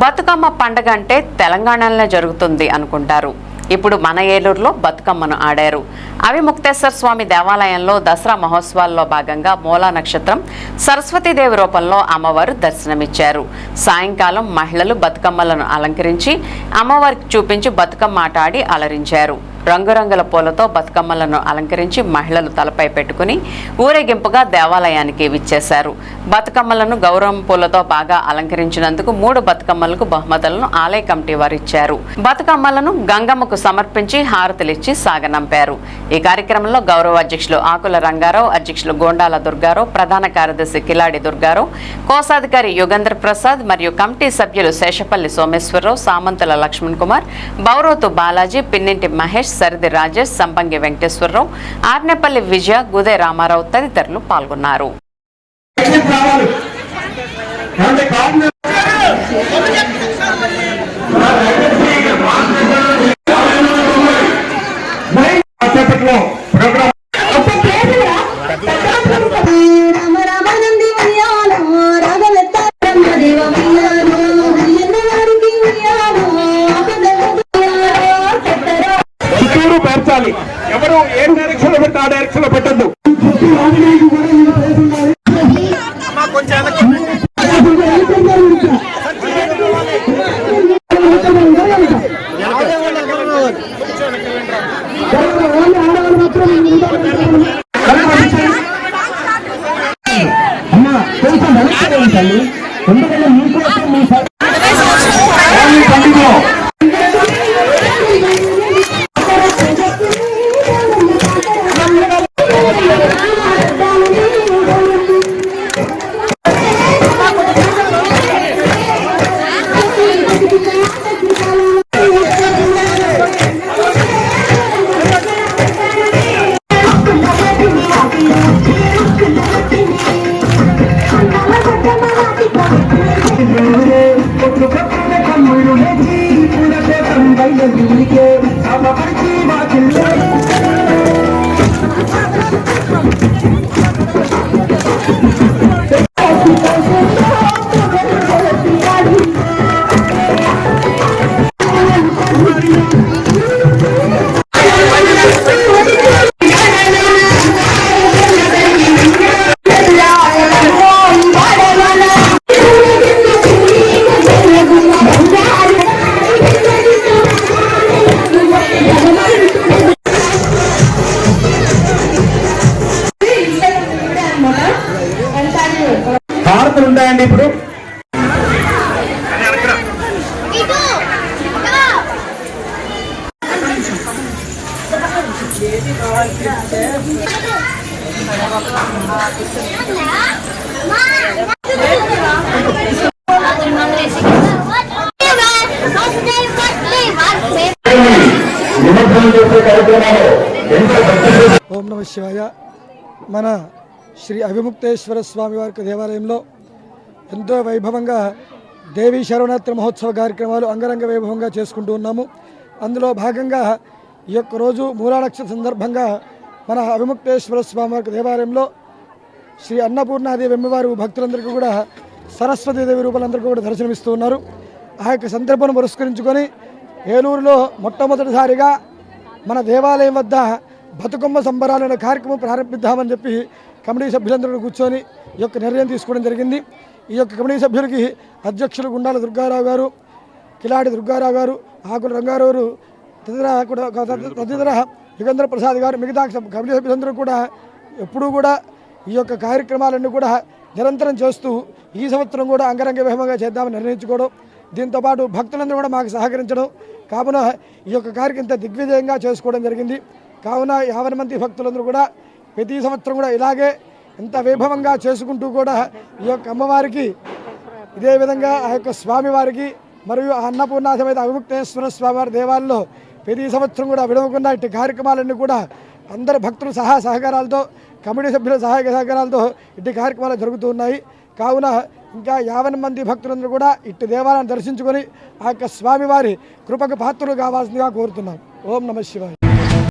బతుకమ్మ పండగ అంటే తెలంగాణలో జరుగుతుంది అనుకుంటారు. ఇప్పుడు మన ఏలూరులో బతుకమ్మను ఆడారు. అవి ముక్తేశ్వర స్వామి దేవాలయంలో దసరా మహోత్సవాల్లో భాగంగా మూలా నక్షత్రం సరస్వతీదేవి రూపంలో అమ్మవారు దర్శనమిచ్చారు. సాయంకాలం మహిళలు బతుకమ్మలను అలంకరించి అమ్మవారికి చూపించి బతుకమ్మ ఆట ఆడి అలరించారు. రంగురంగుల పూలతో బతుకమ్మలను అలంకరించి మహిళలు తలపై పెట్టుకుని ఊరేగింపుగా దేవాలయానికి విచ్చేశారు. బతుకమ్మలను గౌరవం పూలతో బాగా అలంకరించినందుకు మూడు బతుకమ్మలకు బహుమతులను ఆలయ కమిటీ వారు ఇచ్చారు. బతుకమ్మలను గంగమ్మకు సమర్పించి హారతులిచ్చి సాగనంపారు. ఈ కార్యక్రమంలో గౌరవ అధ్యక్షులు ఆకుల రంగారావు అధ్యక్షులు గోండాల దుర్గారావు ప్రధాన కార్యదర్శి కిలాడి దుర్గారావు కోశాధికారి యుగేంద్ర ప్రసాద్ మరియు కమిటీ సభ్యులు శేషపల్లి సోమేశ్వరరావు సామంతుల లక్ష్మణ్ కుమార్ బౌరోతు బాలాజీ పిన్నింటి మహేష్ సరిది రాజేష్ సంపంగి వెంకటేశ్వరరావు ఆర్నేపల్లి విజయ గుదే రామారావు తదితరులు పాల్గొన్నారు. ఎవరు డైరెక్షన్లో పెట్టి ఆ డైరెక్షన్లో పెట్టద్దు. అమ్మా కొంచెం వెనక్కి తల్లి. ఎందుకంటే మీకోసం మీ భారతులు ఉంటాయండి ఇప్పుడు. ఓం నమ శివాయ. మన శ్రీ అవిముక్తేశ్వర స్వామి వారి దేవాలయంలో ఎంతో వైభవంగా దేవీ శరవరాత్రి మహోత్సవ కార్యక్రమాలు అంగరంగ వైభవంగా చేసుకుంటూ ఉన్నాము. అందులో భాగంగా ఈ యొక్క రోజు మూలానక్ష సందర్భంగా మన అవిముక్తేశ్వర స్వామి దేవాలయంలో శ్రీ అన్నపూర్ణాదేవి అమ్మవారు భక్తులందరికీ కూడా సరస్వతీదేవి రూపాలందరికీ కూడా దర్శనమిస్తూ ఉన్నారు. ఆ యొక్క సందర్భం పురస్కరించుకొని ఏలూరులో మొట్టమొదటిసారిగా మన దేవాలయం వద్ద బతుకమ్మ సంబరాలు అనే కార్యక్రమం ప్రారంభిద్దామని చెప్పి కమిటీ సభ్యులందరూ కూర్చొని ఈ యొక్క నిర్ణయం తీసుకోవడం జరిగింది. ఈ యొక్క కమిటీ సభ్యులకి అధ్యక్షులు గుండాల దుర్గారావు గారు కిలాడి దుర్గారావు గారు ఆకుల రంగారావు తదితర కూడా తదితర యుగేంద్ర ప్రసాద్ గారు మిగతా కమిటీ సభ్యులందరూ కూడా ఎప్పుడూ కూడా ఈ యొక్క కార్యక్రమాలన్నీ కూడా నిరంతరం చేస్తూ ఈ సంవత్సరం కూడా అంగరంగ వైభవంగా చేద్దామని నిర్ణయించుకోవడం దీంతోపాటు భక్తులందరూ కూడా మాకు సహకరించడం కావున ఈ యొక్క కార్యక్రమం దిగ్విజయంగా చేసుకోవడం జరిగింది. కావున యాభై మంది భక్తులందరూ కూడా ప్రతి సంవత్సరం కూడా ఇలాగే ఎంత వైభవంగా చేసుకుంటూ కూడా ఈ యొక్క అమ్మవారికి ఇదే విధంగా ఆ యొక్క స్వామివారికి మరియు ఆ అన్నపూర్ణ అవిముక్తేశ్వర స్వామివారి దేవాలయంలో ప్రతి సంవత్సరం కూడా విడవకుండా ఇట్టి కార్యక్రమాలన్నీ కూడా అందరు భక్తుల సహా సహకారాలతో కమిటీ సభ్యుల సహాయ సహకారాలతో ఇట్టి కార్యక్రమాలు జరుగుతూ ఉన్నాయి. కావున ఇంకా యావన మంది భక్తులందరూ కూడా ఇట్టి దేవాలయాన్ని దర్శించుకొని ఆ యొక్క స్వామివారి కృపకు పాత్రలు కావాల్సిందిగా కోరుతున్నాం. ఓం నమ శివాయ.